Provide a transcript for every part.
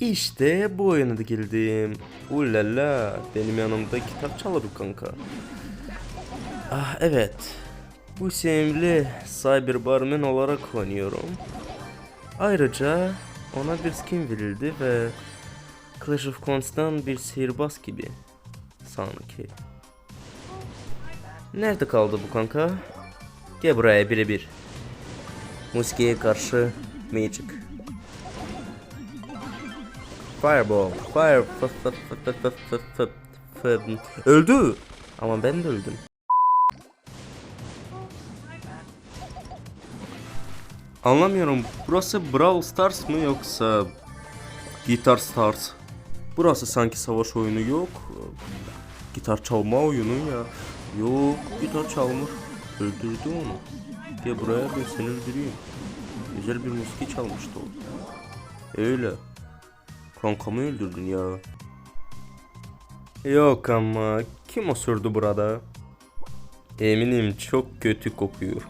İşte bu oyuna da girdim. Ulala benim yanımda kitap çalır kanka. Ah evet. Bu sevimli Cyberbarman olarak oynuyorum. Ayrıca ona bir skin verildi ve Clash of Clans'tan bir sihirbaz gibi sanki. Nerede kaldı bu kanka? Gel buraya birebir. Muski'ye karşı Magic. Fireball. Fire. f- f- f- f- f- f- f- Öldü. Ama ben de öldüm. Anlamıyorum. Burası Brawl Stars mı yoksa Guitar Stars? Burası sanki savaş oyunu yok. Gitar çalma oyunu ya. Yok gitar çalmış. Öldürdü onu. Gel buraya ben seni öldüreyim. Güzel bir müzik çalmıştı o. Öyle. Kankamı öldürdün ya. Yok ama kim osurdu burada? Eminim çok kötü kokuyor.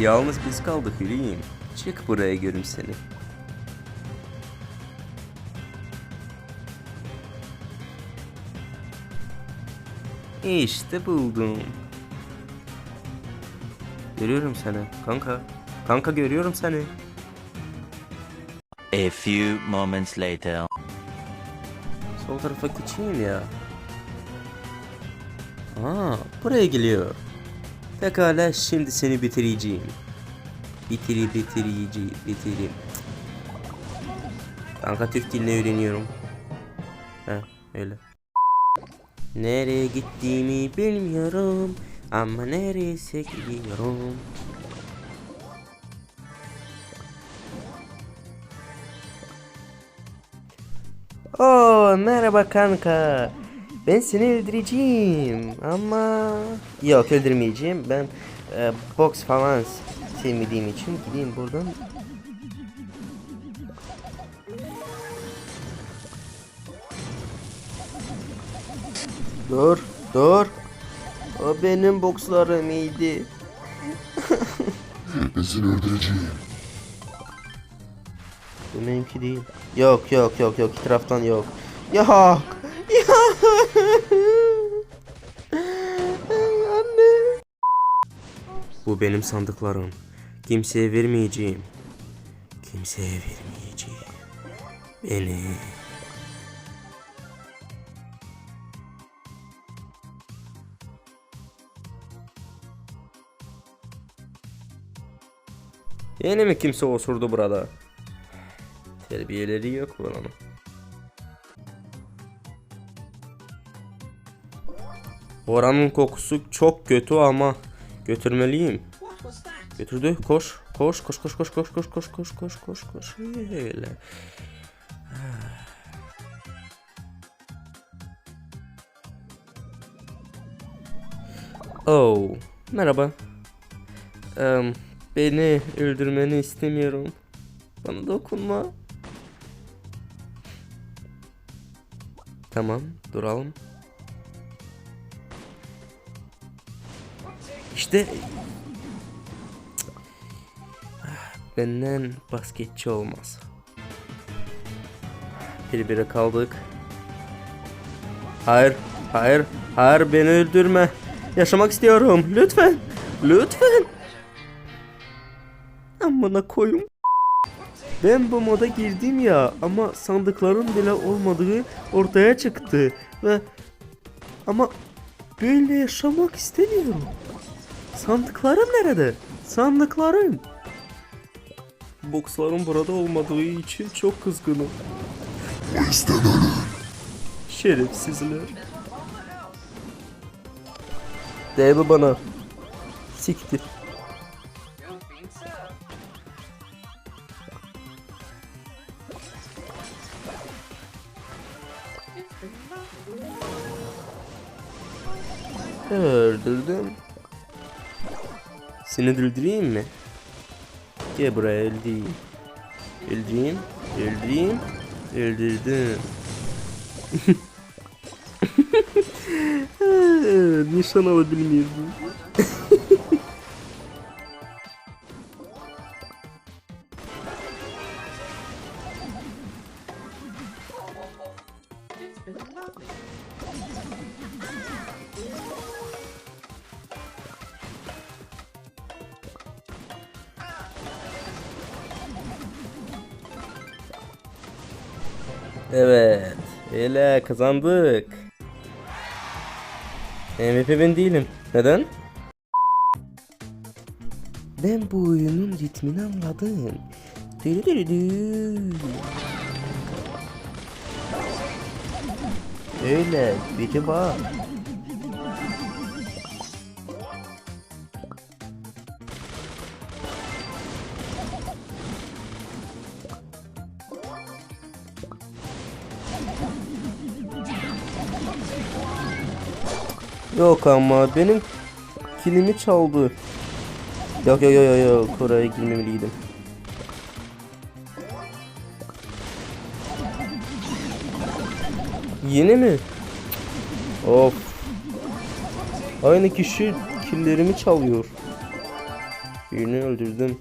Yalnız biz kaldık yüreğim. Çık buraya görüm seni. İşte buldum. Görüyorum seni kanka. Kanka görüyorum seni. A few moments later. Sol tarafa geçeyim ya. Aa, buraya geliyor. Pekala şimdi seni bitireceğim. Bitiri bitirici bitireyim. Kanka Türk dilini öğreniyorum. He öyle. Nereye gittiğimi bilmiyorum ama neresi gidiyorum. Oo merhaba kanka. Ben seni öldüreceğim ama yok öldürmeyeceğim. Ben e, box falan sevmediğim için gideyim buradan. Dur, dur. O benim bokslarım iyiydi. Ben seni öldüreceğim. Bu benimki değil. Yok yok yok yok iki taraftan yok. Yok. Yok. Anne. Bu benim sandıklarım. Kimseye vermeyeceğim. Kimseye vermeyeceğim. Beni. Yine mi kimse osurdu burada? Terbiyeleri yok buranın. Oranın kokusu çok kötü ama götürmeliyim. Götürdü. Koş. Koş koş koş koş koş koş koş koş koş koş koş. Öyle. Oh, merhaba. Em, beni öldürmeni istemiyorum. Bana dokunma. Tamam, duralım. İşte benden basketçi olmaz. Bir bire kaldık. Hayır, hayır, hayır beni öldürme. Yaşamak istiyorum. Lütfen, lütfen. Amına koyum. Ben bu moda girdim ya ama sandıkların bile olmadığı ortaya çıktı ve ama böyle yaşamak istemiyorum. Sandıklarım nerede? Sandıklarım. Boksların burada olmadığı için çok kızgınım. Ölür. Şerefsizler. Değme bana. Siktir. öldüm. Seni öldüreyim mi? Gel buraya öldüreyim. Öldüreyim. Öldüreyim. Öldürdüm. Nişan alabilir miyiz? Evet. Hele kazandık. MVP ben değilim. Neden? Ben bu oyunun ritmini anladım. Öyle, biri var. Yok ama benim kilimi çaldı. Yok yok yok yok oraya girmemeliydim. Yeni mi? Of. Aynı kişi killerimi çalıyor. Birini öldürdüm.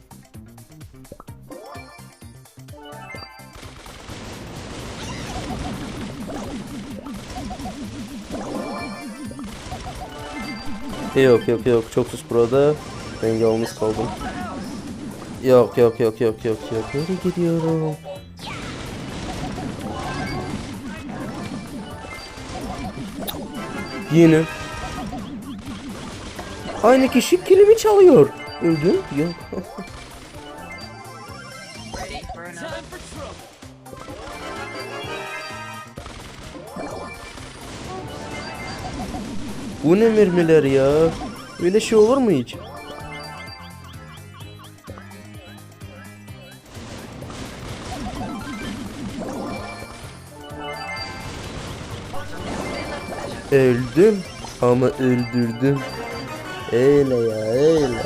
Yok yok yok çok sus burada. Ben yalnız kaldım. Yok yok yok yok yok yok. Nereye gidiyorum? Yine. Aynı kişi kilimi çalıyor. Öldüm. Yok. Bu ne mermiler ya? Öyle şey olur mu hiç? Öldüm ama öldürdüm. Öyle ya öyle.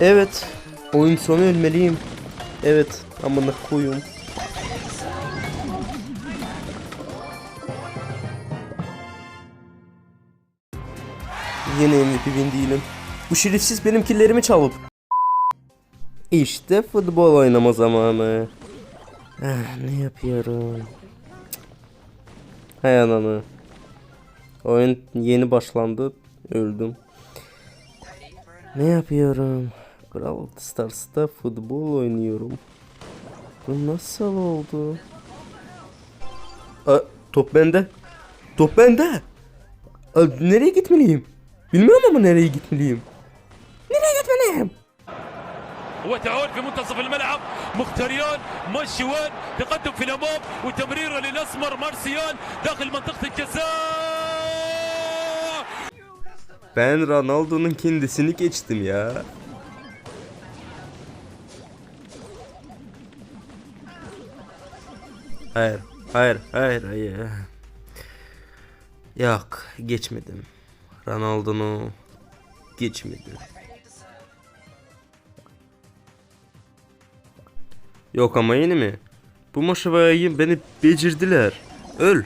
Evet. Oyun sonu ölmeliyim. Evet. Amına koyum. Yine MVP ben değilim. Bu şerefsiz benim killerimi çalıp. İşte futbol oynama zamanı. Ah, ne yapıyorum? Hay ananı. Oyun yeni başlandı. Öldüm. Ne yapıyorum? Brawl Stars'ta futbol oynuyorum. Bu nasıl oldu? A, top bende. Top bende. A, nereye gitmeliyim? Bilmiyorum ama nereye gitmeliyim. Nereye gitmeliyim? وتعود في منتصف الملعب مختاريان مشيوان تقدم في الامام وتمريره للاسمر مارسيال داخل منطقه الجزاء Ben Ronaldo'nun kendisini geçtim ya. Hayır, hayır, hayır, hayır. Yok, geçmedim. Ronaldo'nu geçmedim. Yok ama yeni mi? Bu maşavayı beni becerdiler. Öl.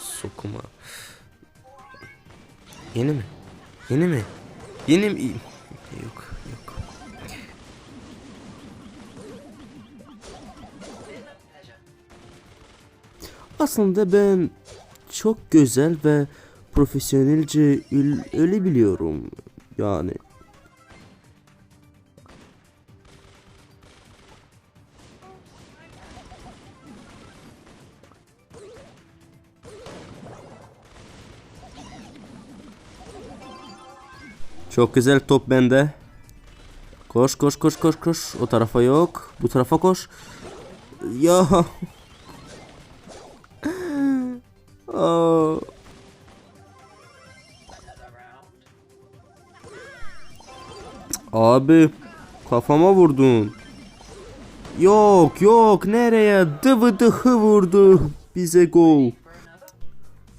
Sokuma. Yeni mi? Yeni mi? Yeni mi? Yok. Aslında ben çok güzel ve profesyonelce öyle biliyorum. Yani. Çok güzel top bende. Koş koş koş koş koş. O tarafa yok. Bu tarafa koş. Ya. Aa. Abi kafama vurdun. Yok yok nereye? Dıvı dıhı vurdu. Bize gol.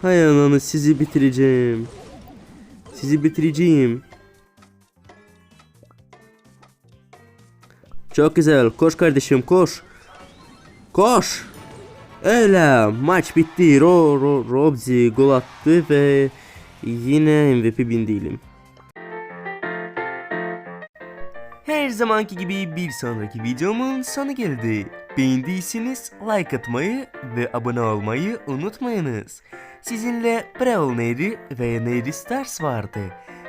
Hay ananı sizi bitireceğim. Sizi bitireceğim. Çok güzel. Koş kardeşim koş. Koş. Öyle maç bitti. Ro, Ro, Robzi gol attı ve yine MVP bin değilim. Her zamanki gibi bir sonraki videomun sonu geldi. Beğendiyseniz like atmayı ve abone olmayı unutmayınız. Sizinle Brawl Neri ve Neri Stars vardı.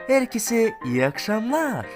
Herkese iyi akşamlar.